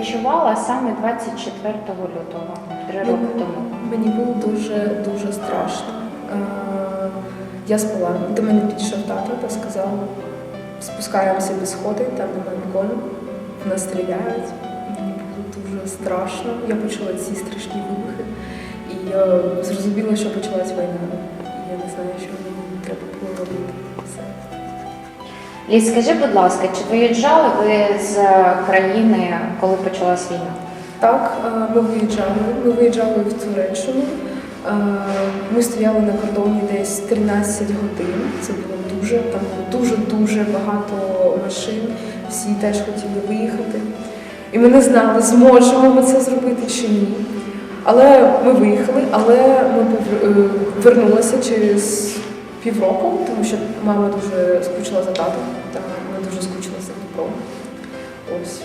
Відчувала саме 24 лютого, три роки тому. Мені було дуже дуже страшно. Е, Я спала. До мене підійшов тато та сказав, спускаємося до сходи, там немає нікого, нас стріляють. Мені було дуже страшно. Я почула ці страшні вибухи. І я зрозуміла, що почалась війна. І я не знаю, що мені треба було робити. Все. Ліс, скажи, будь ласка, чи виїжджали ви з країни, коли почалась війна? Так, е, ми виїжджали. Ми виїжджали в Туреччину. Е, Ми стояли на кордоні десь 13 годин. Це було дуже, там було дуже-дуже багато машин. Всі теж хотіли виїхати. І ми не знали, зможемо ми це зробити чи ні. Але ми виїхали, але ми повер- е, через півроку, тому що мама дуже скучила за татом, та вона дуже скучила за Дніпром. Ось.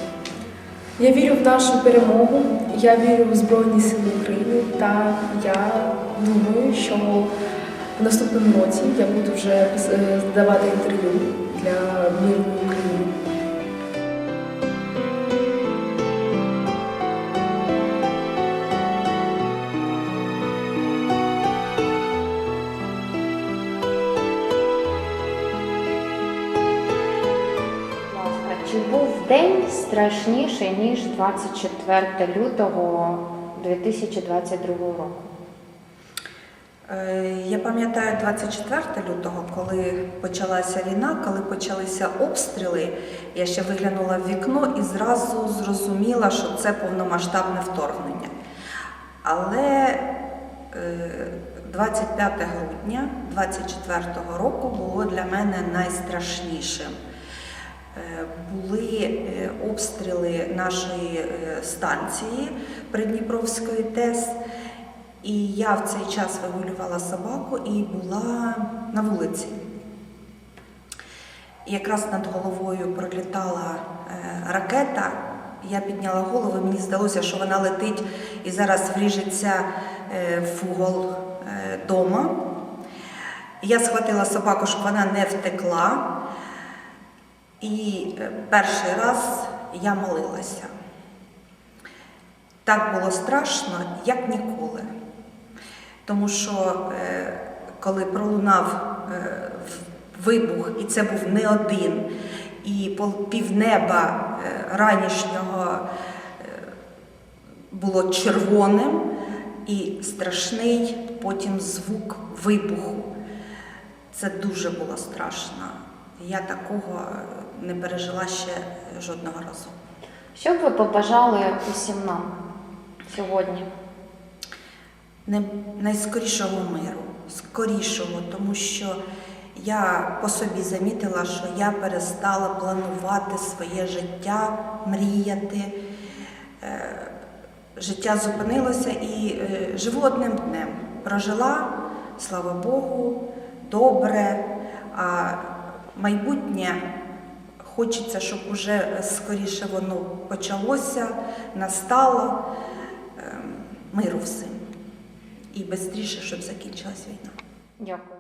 Я вірю в нашу перемогу, я вірю в Збройні Сили України та я думаю, що в наступному році я буду вже здавати давати інтерв'ю для мирної України. Чи був день страшніший, ніж 24 лютого 2022 року? Е, Я пам'ятаю 24 лютого, коли почалася війна, коли почалися обстріли. Я ще виглянула в вікно і зразу зрозуміла, що це повномасштабне вторгнення. Але е, 25 грудня 24 року було для мене найстрашнішим. Е, Були е, обстріли нашої е, станції Придніпровської ТЕС. І я в цей час вигулювала собаку і була на вулиці. Якраз над головою пролітала ракета. Я підняла голову, мені здалося, що вона летить і зараз вріжеться в угол дома. Я схватила собаку, щоб вона не втекла. І е, перший раз я молилася. Так було страшно, як ніколи. Тому що е, коли пролунав е, вибух, і це був не один, і півнеба ранішнього було червоним, і страшний потім звук вибуху. Це дуже було страшно. Я такого не пережила ще жодного разу. Що б ви побажали усім нам сьогодні? Не- найскорішого миру, скорішого, тому що я по собі замітила, що я перестала планувати своє життя, мріяти. Е, Життя зупинилося і е, живу одним днем. Прожила, слава Богу, добре, а майбутнє хочеться, щоб уже скоріше воно почалося, настало Ем, миру всім. І швидше, щоб закінчилась війна. Дякую.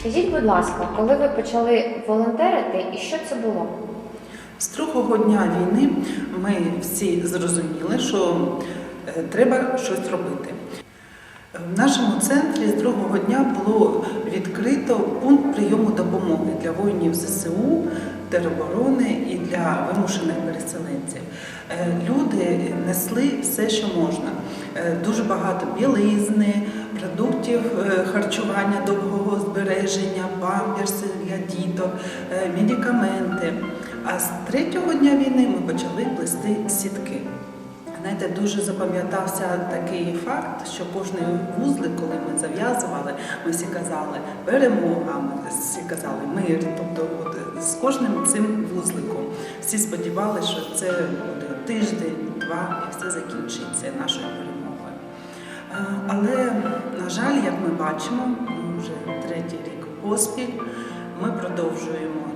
Скажіть, будь ласка, коли ви почали волонтерити і що це було? З другого дня війни ми всі зрозуміли, що е, треба щось робити. В нашому центрі з другого дня було відкрито пункт прийому допомоги для воїнів ЗСУ, тероборони і для вимушених переселенців. Е, Люди несли все, що можна. Е, Дуже багато білизни, продуктів харчування довгого збереження, памперси для діток, медикаменти. А з третього дня війни ми почали плести сітки. Знаєте, дуже запам'ятався такий факт, що кожний вузлик, коли ми зав'язували, ми всі казали перемога, ми всі казали мир. Тобто, от з кожним цим вузликом всі сподівалися, що це буде тиждень, два, і все закінчиться нашою перемогою. Е, Але, на жаль, як ми бачимо, вже третій рік поспіль, ми продовжуємо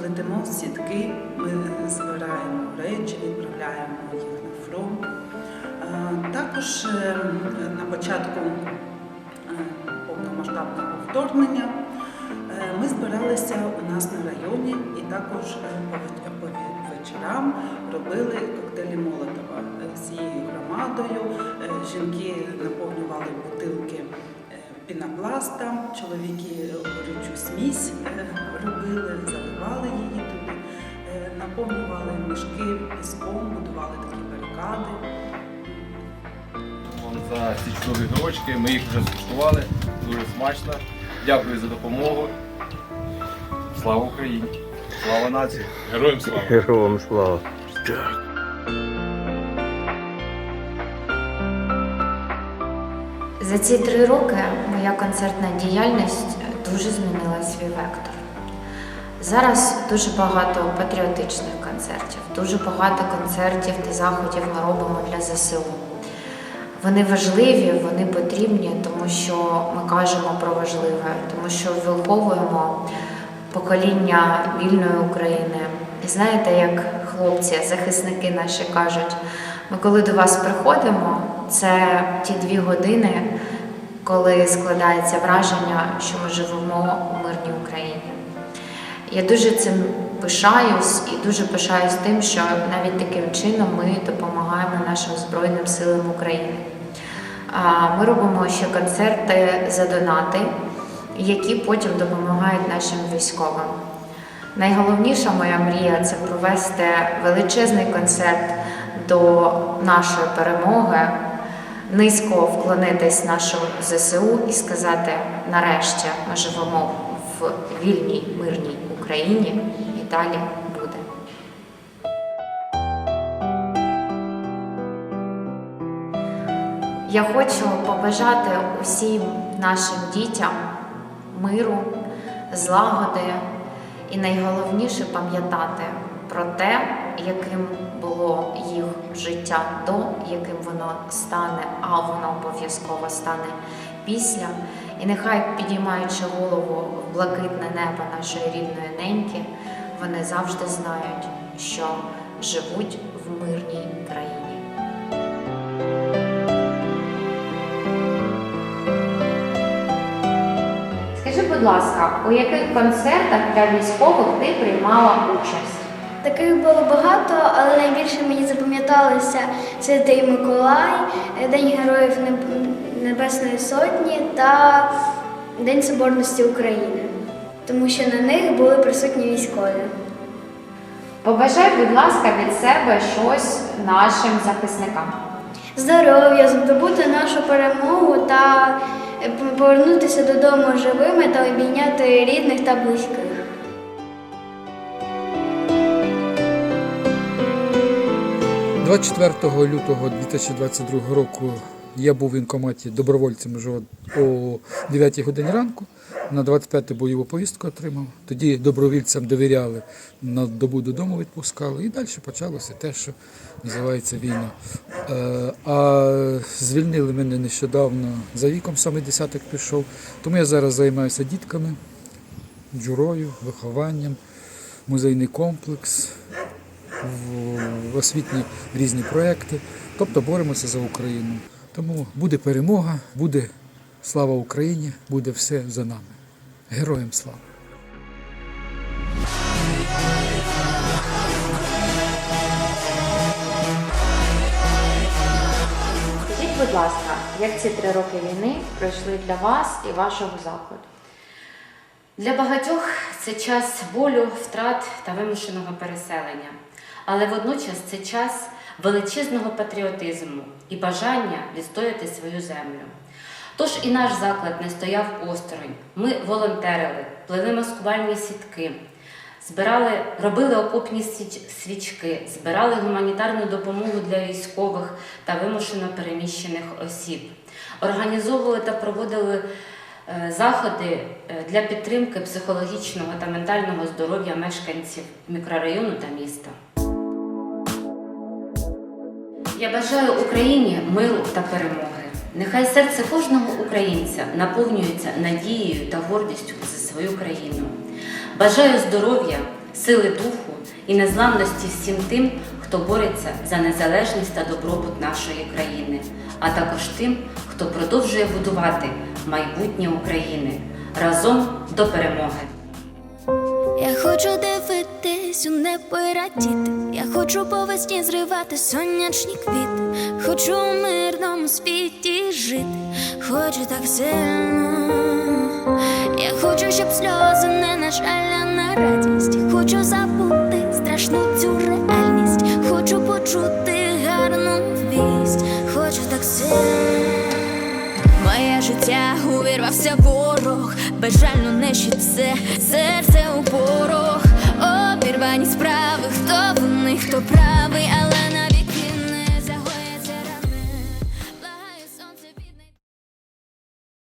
плетемо сітки, ми збираємо речі, відправляємо їх на фронт. Також е, на початку е, повномасштабного вторгнення е, ми збиралися у нас на районі і також е, по ве- по ве- вечорам робили коктейлі Молотова Е, всією громадою. Е, Жінки наповнювали бутилки е, пінопластом, чоловіки горючу смісь е, робили, заливали її туди, е, наповнювали мішки піском, будували такі барикади. за ці чудові грочки. Ми їх вже скуштували. Дуже смачно. Дякую за допомогу. Слава Україні! Слава нації! Героям слава! Героям слава. За ці три роки моя концертна діяльність дуже змінила свій вектор. Зараз дуже багато патріотичних концертів, дуже багато концертів та заходів ми робимо для ЗСУ. Вони важливі, вони потрібні, тому що ми кажемо про важливе, тому що виховуємо покоління вільної України. І знаєте, як хлопці, захисники наші кажуть, ми коли до вас приходимо, це ті дві години, коли складається враження, що ми живемо у мирній Україні. Я дуже цим пишаюсь і дуже пишаюсь тим, що навіть таким чином ми допомагаємо нашим Збройним силам України. Ми робимо ще концерти за донати, які потім допомагають нашим військовим. Найголовніша моя мрія це провести величезний концерт до нашої перемоги, низько вклонитись нашому ЗСУ і сказати: нарешті ми живемо в вільній мирній Україні і далі. Я хочу побажати усім нашим дітям миру, злагоди і найголовніше пам'ятати про те, яким було їх життя до, яким воно стане, а воно обов'язково стане після. І нехай, підіймаючи голову в блакитне небо нашої рідної неньки, вони завжди знають, що живуть в мирній країні. Скажи, будь ласка, у яких концертах для військових ти приймала участь? Таких було багато, але найбільше мені запам'яталося Святий Миколай, День Героїв Небесної Сотні та День Соборності України, тому що на них були присутні військові. Побажай, будь ласка, від себе щось нашим захисникам. Здоров'я, здобути нашу перемогу та повернутися додому живими та обійняти рідних та близьких. – 24 лютого 2022 року я був в інкоматі добровольцем вже о 9 годині ранку. На 25 бойову повістку отримав. Тоді добровольцям довіряли, на добу додому відпускали. І далі почалося те, що називається війна. Е, А звільнили мене нещодавно за віком, саме десяток пішов. Тому я зараз займаюся дітками, джурою, вихованням, музейний комплекс в освітні різні проекти. Тобто боремося за Україну. Тому буде перемога, буде слава Україні, буде все за нами. Героям слава! Скажіть, будь ласка, як ці три роки війни пройшли для вас і вашого закладу? Для багатьох це час болю, втрат та вимушеного переселення, але водночас це час величезного патріотизму і бажання відстояти свою землю. Тож і наш заклад не стояв осторонь. Ми волонтерили, плели маскувальні сітки, збирали, робили окопні свічки, збирали гуманітарну допомогу для військових та вимушено переміщених осіб, організовували та проводили е, заходи е, для підтримки психологічного та ментального здоров'я мешканців мікрорайону та міста. Я бажаю Україні миру та перемоги. Нехай серце кожного українця наповнюється надією та гордістю за свою країну. Бажаю здоров'я, сили духу і незламності всім тим, хто бореться за незалежність та добробут нашої країни, а також тим, хто продовжує будувати майбутнє України разом до перемоги. Я хочу дивитись у небо. Я хочу по весні зривати сонячні квіти. Хочу у мирному світі жити. Хочу так сильно. Я хочу, щоб сльози не на жаль, а на радість. Хочу забути страшну цю реальність. Хочу почути гарну вість. Хочу так сильно. Моє життя увірвався ворог, безжально нищить все, серце у порох, дивані справи, хто винний, хто правий, але навіть